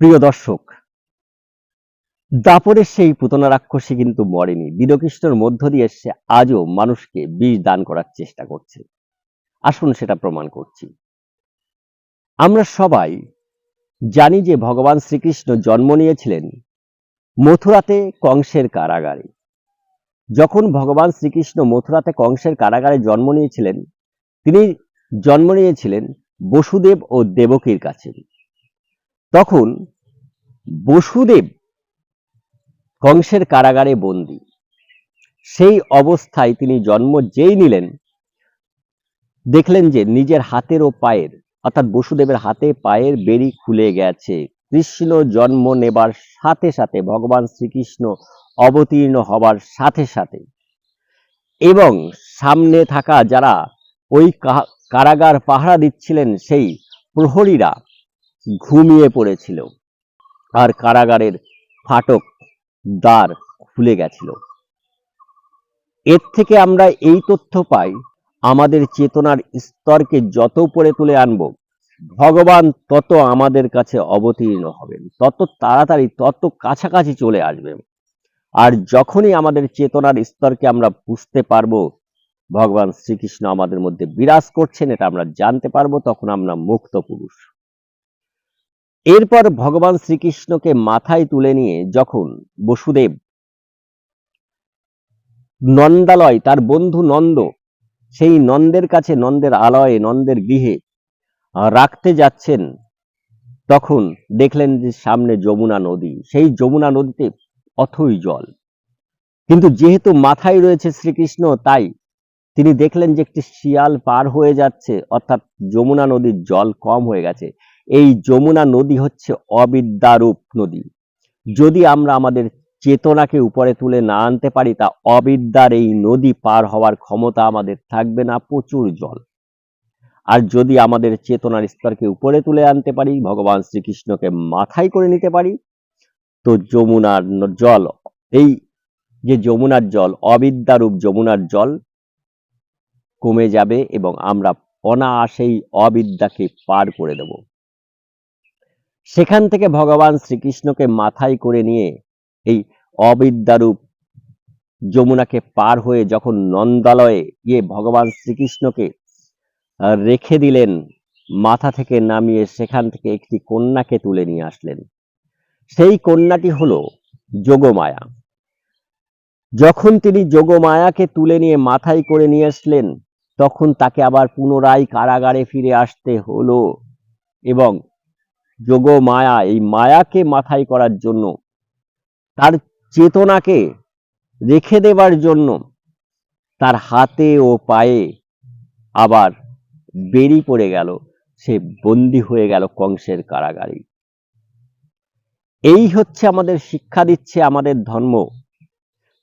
প্রিয় দর্শক, দাপরের সেই পুতনা রাক্ষসী কিন্তু মরেনি। দীনকৃষ্ণর মধ্য দিয়ে সে আজও মানুষকে বিষ দান করার চেষ্টা করছে। আসুন সেটা প্রমাণ করছি। আমরা সবাই জানি যে ভগবান শ্রীকৃষ্ণ জন্ম নিয়েছিলেন মথুরাতে কংসের কারাগারে। যখন ভগবান শ্রীকৃষ্ণ মথুরাতে কংসের কারাগারে জন্ম নিয়েছিলেন, তিনি জন্ম নিয়েছিলেন বসুদেব ও দেবকীর কাছে। তখন বসুদেব কংসের কারাগারে বন্দী। সেই অবস্থায় তিনি জন্ম যেই নিলেন, দেখলেন যে নিজের হাতের ও পায়ের, অর্থাৎ বসুদেবের হাতে পায়ের বেরি খুলে গেছে। কৃষ্ণ জন্ম নেবার সাথে সাথে ভগবান শ্রীকৃষ্ণ অবতীর্ণ হবার সাথে সাথে এবং সামনে থাকা যারা ওই কারাগার পাহারা দিচ্ছিলেন সেই প্রহরীরা ঘুমিয়ে পড়েছিল। আর কারাগারের ফাটক দ্বার খুলে গেছিল। এর থেকে আমরা এই তথ্য পাই, আমাদের চেতনার স্তরকে যত উপরে তুলে আনব, ভগবান তত আমাদের কাছে অবতীর্ণ হবেন, তত তাড়াতাড়ি, তত কাছাকাছি চলে আসবেন। আর যখনই আমাদের চেতনার স্তরকে আমরা বুঝতে পারব, ভগবান শ্রীকৃষ্ণ আমাদের মধ্যে বিরাজ করছেন, এটা আমরা জানতে পারব, তখন আমরা মুক্ত পুরুষ। এরপর ভগবান শ্রীকৃষ্ণকে মাথায় তুলে নিয়ে যখন বসুদেব নন্দালয়, তার বন্ধু নন্দ, সেই নন্দের কাছে, নন্দের আলয়ে, নন্দের গৃহে রাখতে যাচ্ছেন, তখন দেখলেন যে সামনে যমুনা নদী। সেই যমুনা নদীতে অথই জল। কিন্তু যেহেতু মাথায় রয়েছে শ্রীকৃষ্ণ, তাই তিনি দেখলেন যে একটি শিয়াল পার হয়ে যাচ্ছে, অর্থাৎ যমুনা নদীর জল কম হয়ে গেছে। এই যমুনা নদী হচ্ছে অবিদ্যারূপ নদী। যদি আমরা আমাদের চেতনাকে উপরে তুলে না আনতে পারি, তা অবিদ্যার এই নদী পার হওয়ার ক্ষমতা আমাদের থাকবে না প্রচুর জল। আর যদি আমাদের চেতনার স্তরকে উপরে তুলে আনতে পারি, ভগবান শ্রীকৃষ্ণকে মাথায় করে নিতে পারি, তো যমুনার জল, এই যে যমুনার জল, অবিদ্যারূপ যমুনার জল কমে যাবে এবং আমরা অনায়াসেই অবিদ্যাকে পার করে দেব। সেখান থেকে ভগবান শ্রীকৃষ্ণকে মাথায় করে নিয়ে এই অবিদ্যারূপ যমুনাকে পার হয়ে যখন নন্দালয়ে গিয়ে ভগবান শ্রীকৃষ্ণকে রেখে দিলেন, মাথা থেকে নামিয়ে সেখান থেকে একটি কন্যাকে তুলে নিয়ে আসলেন। সেই কন্যাটি হলো যোগমায়া। যখন তিনি যোগমায়াকে তুলে নিয়ে মাথায় করে নিয়ে আসলেন, তখন তাকে আবার পুনরায় কারাগারে ফিরে আসতে হলো এবং যোগমায়া এই মায়াকে মাথায় করার জন্য, তার চেতনাকে রেখে দেবার জন্য, তার হাতে ও পায়ে আবার বেরি পড়ে গেল, সে বন্দী হয়ে গেল কংসের কারাগারে। এই হচ্ছে আমাদের শিক্ষা দিচ্ছে আমাদের ধর্ম,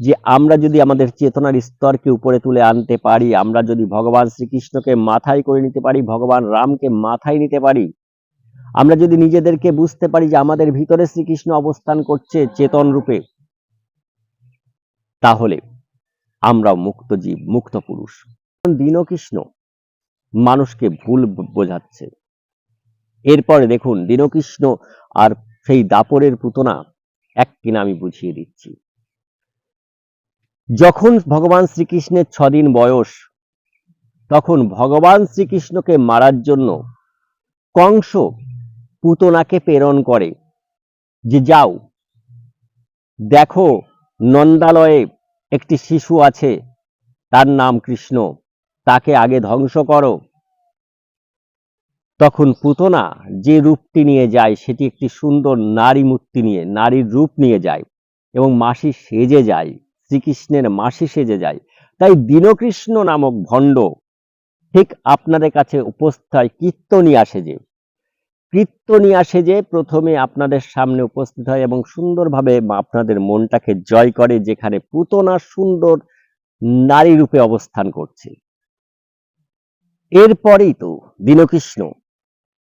যে আমরা যদি আমাদের চেতনার স্তরকে উপরে তুলে আনতে পারি, আমরা যদি ভগবান শ্রীকৃষ্ণকে মাথায় করে নিতে পারি, ভগবান রামকে মাথায় নিতে পারি আমরা যদি নিজেদেরকে বুঝতে পারি যে আমাদের ভিতরে শ্রীকৃষ্ণ অবস্থান করছে চেতন রূপে, তাহলে আমরা মুক্ত জীব, মুক্ত পুরুষ। দীনকৃষ্ণ মানুষকে ভুল বোঝাচ্ছে। এরপরে দেখুন, দীনকৃষ্ণ আর সেই দাপরের পুতনা এক কিনা আমি বুঝিয়ে দিচ্ছি। যখন ভগবান শ্রীকৃষ্ণের ছদিন বয়স, তখন ভগবান শ্রীকৃষ্ণকে মারার জন্য কংস পুতনাকে প্রেরণ করে যে যাও, দেখো নন্দালয়ে একটি শিশু আছে, তার নাম কৃষ্ণ, তাকে আগে ধ্বংস করো। তখন পুতনা যে রূপটি নিয়ে যায়, সেটি একটি সুন্দর নারী মূর্তি নিয়ে, নারীর রূপ নিয়ে যায় এবং মাসি সেজে যায়, শ্রীকৃষ্ণের মাসি সেজে যায়। তাই দীনকৃষ্ণ নামক ভণ্ড ঠিক আপনাদের কাছে উপস্থিত হয় কীর্তনিয়া সেজে কীর্তনিয়া সেজে প্রথমে আপনাদের সামনে উপস্থিত হয় এবং সুন্দরভাবে আপনাদের মনটাকে জয় করে, যেখানে পুতনা সুন্দর নারী রূপে অবস্থান করছে। এরপরেই তো দীনকৃষ্ণ,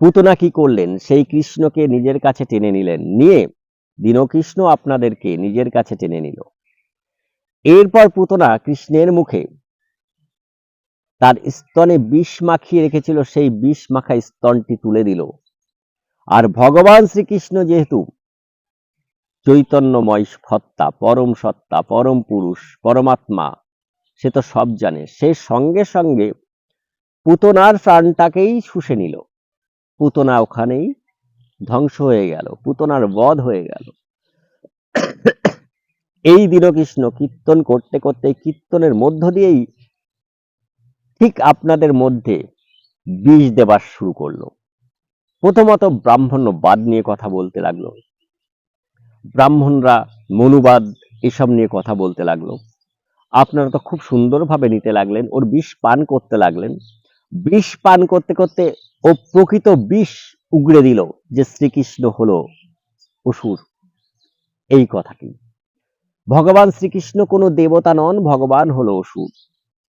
পুতনা কি করলেন? সেই কৃষ্ণকে নিজের কাছে টেনে নিলেন। নিয়ে দীনকৃষ্ণ আপনাদেরকে নিজের কাছে টেনে নিল। এরপর পুতনা কৃষ্ণের মুখে তার স্তনে বিষ মাখিয়ে রেখেছিল। সেই বিষ মাখা স্তনটি তুলে দিল। আর ভগবান শ্রীকৃষ্ণ যেহেতু চৈতন্যময় সত্তা, পরম সত্তা, পরম পুরুষ, পরমাত্মা, সে তো সব জানে, সে সঙ্গে সঙ্গে পুতনার প্রাণটাকেই শুষে নিল। পুতনা ওখানেই ধ্বংস হয়ে গেল, পুতনার বধ হয়ে গেল। এই দীনকৃষ্ণ কীর্তন করতে করতে কীর্তনের মধ্য দিয়েই ঠিক আপনাদের মধ্যে বিষ দেবার শুরু করল। প্রথমত ব্রাহ্মণ্যবাদ নিয়ে কথা বলতে লাগল। ব্রাহ্মণরা মনুবাদ এসব নিয়ে কথা বলতে লাগল। আপনারা তো খুব সুন্দরভাবে নিতে লাগলেন, ওর বিষ পান করতে লাগলেন। বিষ পান করতে করতে ও প্রকৃত বিষ উগড়ে দিল যে শ্রীকৃষ্ণ হলো অসুর। এই কথাটি। ভগবান শ্রীকৃষ্ণ কোনো দেবতা নন, ভগবান হলো অসুর।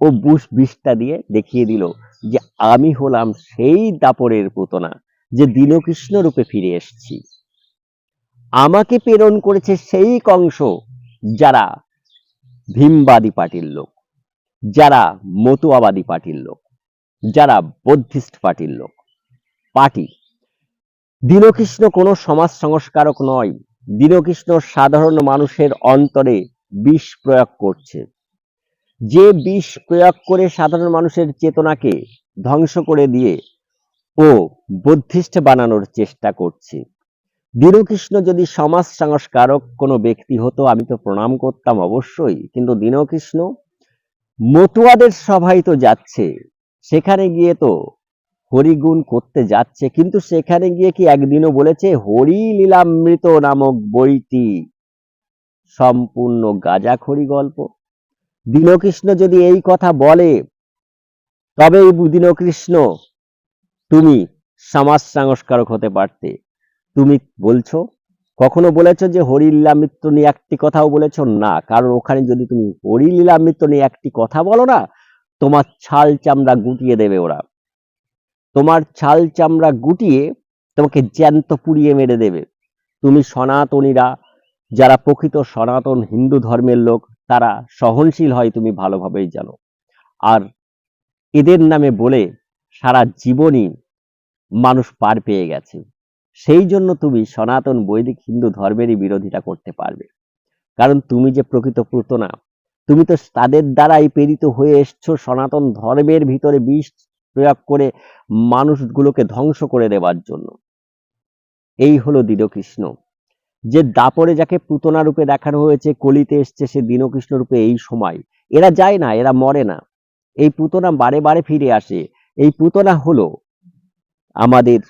ও বুশ বিষটা দিয়ে দেখিয়ে দিল যে আমি হলাম সেই দাপরের পুতনা। যে দীনকৃষ্ণ রূপে ফিরে এসেছি। আমাকে প্রেরণ করেছে সেই কংস যারা ভীমবাদী পার্টির লোক, যারা মতুয়াবাদী পার্টির লোক, যারা বৌদ্ধিস্ট পার্টির লোক। পার্টি দীনকৃষ্ণ কোনো সমাজ সংস্কারক নয়, দীনকৃষ্ণ সাধারণ মানুষের অন্তরে বিষ প্রয়োগ করছে। যে বিষ প্রয়োগ করে সাধারণ মানুষের চেতনাকে ধ্বংস করে দিয়ে ও বুদ্ধিস্ট বানানোর চেষ্টা করছে। দীনকৃষ্ণ যদি সমাজ সংস্কারক কোনো ব্যক্তি হতো, আমি তো প্রণাম করতাম অবশ্যই, কিন্তু দীনকৃষ্ণ মতুয়াদের সভায় তো যাচ্ছে, সেখানে গিয়ে তো হরিগুণ করতে যাচ্ছে, কিন্তু সেখানে গিয়ে কি একদিনও বলেছে, হরি লীলামৃত নামক বইটি সম্পূর্ণ গাজাখড়ি গল্প দীনকৃষ্ণ যদি এই কথা বলে তবে দীনকৃষ্ণ তুমি সমাজ সংস্কারক হতে পারতে। তুমি বলছো? কখনো বলেছ যে হরিলীলামৃত্য নিয়ে একটি কথাও বলেছ? না, কারণ ওখানে যদি তুমি হরিলীলামৃত্য নিয়ে একটি কথা বলো না, তোমার ছাল চামড়া গুটিয়ে দেবে ওরা। তোমার ছাল চামড়া গুটিয়ে তোমাকে জ্যান্ত পুড়িয়ে মেরে দেবে। তুমি সনাতনীরা, যারা প্রকৃত সনাতন হিন্দু ধর্মের লোক, তারা সহনশীল হয় তুমি ভালোভাবেই জানো। আর এদের নামে বলে সারা জীবনই মানুষ পার পেয়ে গেছে। সেই জন্য তুমি সনাতন বৈদিক হিন্দু ধর্মেরই বিরোধিতা করতে পারবে। কারণ তুমি যে প্রকৃত পুতনা তুমি তো তাদের দ্বারাই প্রেরিত হয়ে এসছো সনাতন ধর্মের ভিতরে বিষ প্রয়োগ করে মানুষগুলোকে ধ্বংস করে দেওয়ার জন্য। এই হলো দীনকৃষ্ণ। যে দাপরে যাকে পুতনা রূপে দেখানো হয়েছে, কলিতে এসছে সে দীনকৃষ্ণ রূপে এই সময়। এরা যায় না, এরা মরে না। এই পুতনা বারে বারে ফিরে আসে। এই পুতনা হলো আমাদের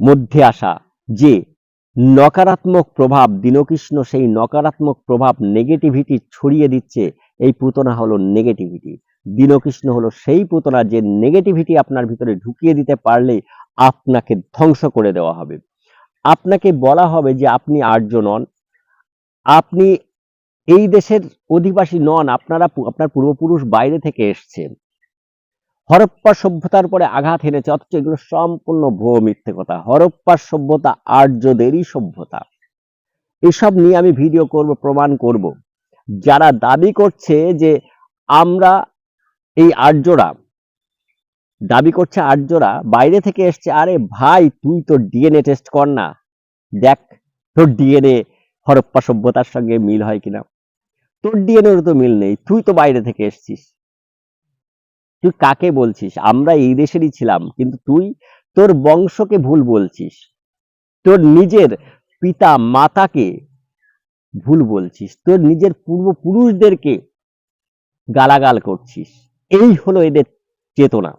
মধ্যে আসা যে নকারাত্মক প্রভাব, দীনকৃষ্ণ সেই নকারাত্মক প্রভাব নেগেটিভিটি ছড়িয়ে দিচ্ছে, এই পুতনা হলো নেগেটিভিটি দীনকৃষ্ণ হলো সেই পুতনা যে নেগেটিভিটি আপনার ভিতরে ঢুকিয়ে দিতে পারলে আপনাকে ধ্বংস করে দেওয়া হবে। আপনাকে বলা হবে যে আপনি আর্য নন। আপনি এই দেশের অধিবাসী নন, আপনারা আপনার পূর্বপুরুষ বাইরে থেকে এসছেন। হরপ্পা সভ্যতার পরে আঘাত হেনেছে, অথচ এগুলো সম্পূর্ণ ভুয়ো মিথ্যে কথা হরপ্পার সভ্যতা আর্যদেরই সভ্যতা। এসব নিয়ে আমি ভিডিও করব, প্রমাণ করব। যারা দাবি করছে যে আমরা এই আর্যরা, দাবি করছে আর্যরা বাইরে থেকে এসছে, আরে ভাই, তুই তোর ডিএনএ টেস্ট কর না। দেখ, তোর ডিএনএ হরপ্পা সভ্যতার সঙ্গে মিল হয় কিনা। তোর ডিএনএর তো মিল নেই, তুই তো বাইরে থেকে এসছিস। তুই কাকে বলছিস? আমরা এই দেশেরই ছিলাম, কিন্তু তুই তোর বংশকে ভুল বলছিস। তোর নিজের পিতা মাতাকে ভুল বলছিস। তোর নিজের পূর্বপুরুষদেরকে গালাগাল করছিস। এই হলো এদের চেতনা।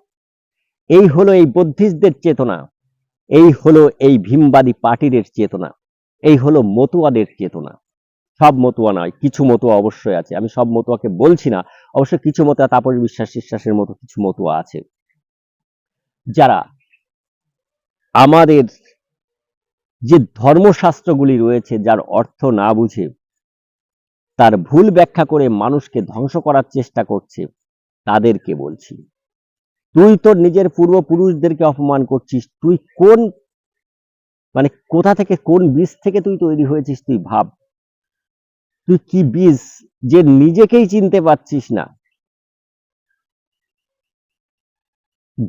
এই হলো এই বৌদ্ধিস্টদের চেতনা। এই হলো এই ভীমবাদী পার্টিদের চেতনা। এই হলো মতুয়াদের চেতনা। সব মতুয়া নয়, কিছু মতুয়া অবশ্যই আছে। আমি সব মতুয়াকে বলছি না, অবশ্য কিছু মতুয়া তাপস বিশ্বাস বিশ্বাসের মতো কিছু মতুয়া আছে। যারা আমাদের যে ধর্মশাস্ত্রগুলি রয়েছে, যার অর্থ না বুঝে, তার ভুল ব্যাখ্যা করে মানুষকে ধ্বংস করার চেষ্টা করছে, তাদেরকে বলছি, তুই তোর নিজের পূর্বপুরুষদেরকে অপমান করছিস, তুই কোন মানে কোথা থেকে কোন বীজ থেকে তুই তৈরি হয়েছিস তুই ভাব। তুই কি বীজ যে নিজেকেই চিনতে পারছিস না?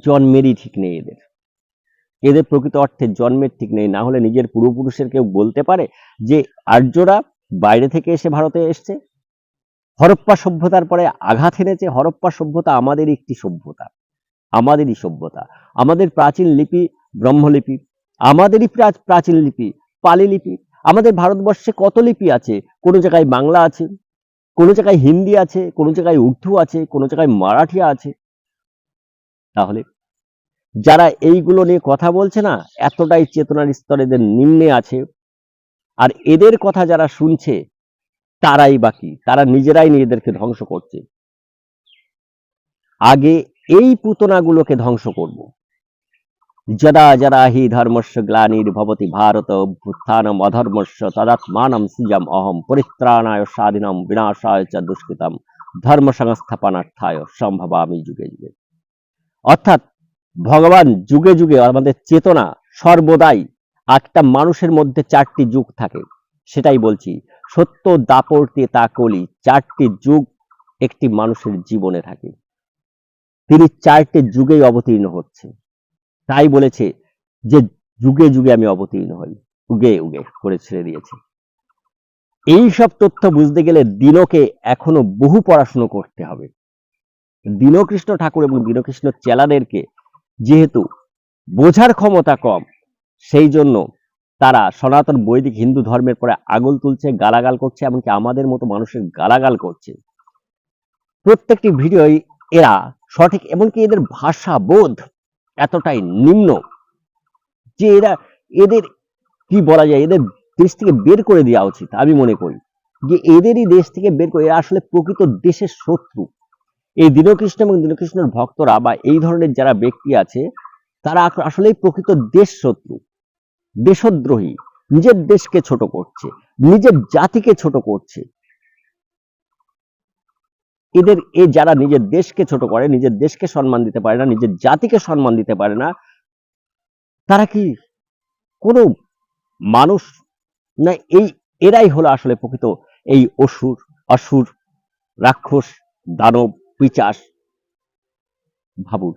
জন্মেরই ঠিক নেই এদের। এদের প্রকৃত অর্থে জন্মের ঠিক নেই। না হলে নিজের পূর্বপুরুষের কেউ বলতে পারে যে আর্যরা বাইরে থেকে এসে ভারতে এসছে? হরপ্পা সভ্যতার পরে আঘাত হেনেছে হরপ্পা সভ্যতা আমাদের একটি সভ্যতা। আমাদেরই সভ্যতা। আমাদের প্রাচীন লিপি ব্রহ্মলিপি। আমাদেরই প্রা- প্রাচীন লিপি পালি লিপি আমাদের ভারতবর্ষে কত লিপি আছে? কোনো জায়গায় বাংলা আছে, কোনো জায়গায় হিন্দি আছে, কোনো জায়গায় উর্দু আছে, কোনো জায়গায় মারাঠি আছে। তাহলে যারা এইগুলো নিয়ে কথা বলছে না, এতটাই চেতনার স্তর এদের নিম্নে আছে। আর এদের কথা যারা শুনছে, তারাই বাকি তারা নিজেরাই নিজেদেরকে ধ্বংস করছে। আগে এই পুতনাগুলোকে ধ্বংস করব। যদা যদা হি ধর্মস্য গ্লানির ভবতি ভারত অভ্যুত্থানম অধর্মস্য তদাত্মানম সিজম অহম পরিত্রাণায় স্বাধীনম বিনাশায় চ দুষ্কৃতম ধর্ম সংস্থাপনার্থায় সম্ভবামি যুগে যুগে অর্থাৎ ভগবান যুগে যুগে আমাদের চেতনা সর্বদাই একটা মানুষের মধ্যে চারটি যুগ থাকে, সেটাই বলছি। সত্য দাপড়তে তা কলি চারটি যুগ একটি মানুষের জীবনে থাকে। তিনি চারটি যুগেই অবতীর্ণ হচ্ছে তাই বলেছে যে যুগে যুগে আমি অবতীর্ণ হই। উগে উগে করে ছেড়ে দিয়েছে। এই সব তথ্য বুঝতে গেলে দিনকে এখনও বহু পড়াশুনো করতে হবে। দীনকৃষ্ণ ঠাকুর এবং দীনকৃষ্ণ চেলাদেরকে যেহেতু বোঝার ক্ষমতা কম, সেই জন্য তারা সনাতন বৈদিক হিন্দু ধর্মের পরে আগল তুলছে, গালাগাল করছে, এমনকি আমাদের মতো মানুষের গালাগাল করছে। প্রত্যেকটি ভিডিওই এরা সঠিক, এমনকি এদের ভাষা বোধ এতটাই নিম্ন যে এরা, এদের কি বলা যায়, এদের দেশ থেকে বের করে দেওয়া উচিত, আমি মনে করি। যে এদেরই দেশ থেকে বের করে, এরা আসলে প্রকৃত দেশের শত্রু। এই দীনকৃষ্ণ এবং দীনকৃষ্ণের ভক্তরা বা এই ধরনের যারা ব্যক্তি আছে, তারা আসলেই প্রকৃত দেশ শত্রু। দেশদ্রোহী। নিজের দেশকে ছোট করছে। নিজের জাতিকে ছোট করছে। এদের, এ যারা নিজের দেশকে ছোট করে, নিজের দেশকে সম্মান দিতে পারে না, নিজের জাতিকে সম্মান দিতে পারে না, তারা কি কোনো মানুষ না এই, এরাই হলো আসলে প্রকৃত এই অসুর অসুর রাক্ষস, দানব, পিচাস ভাবুন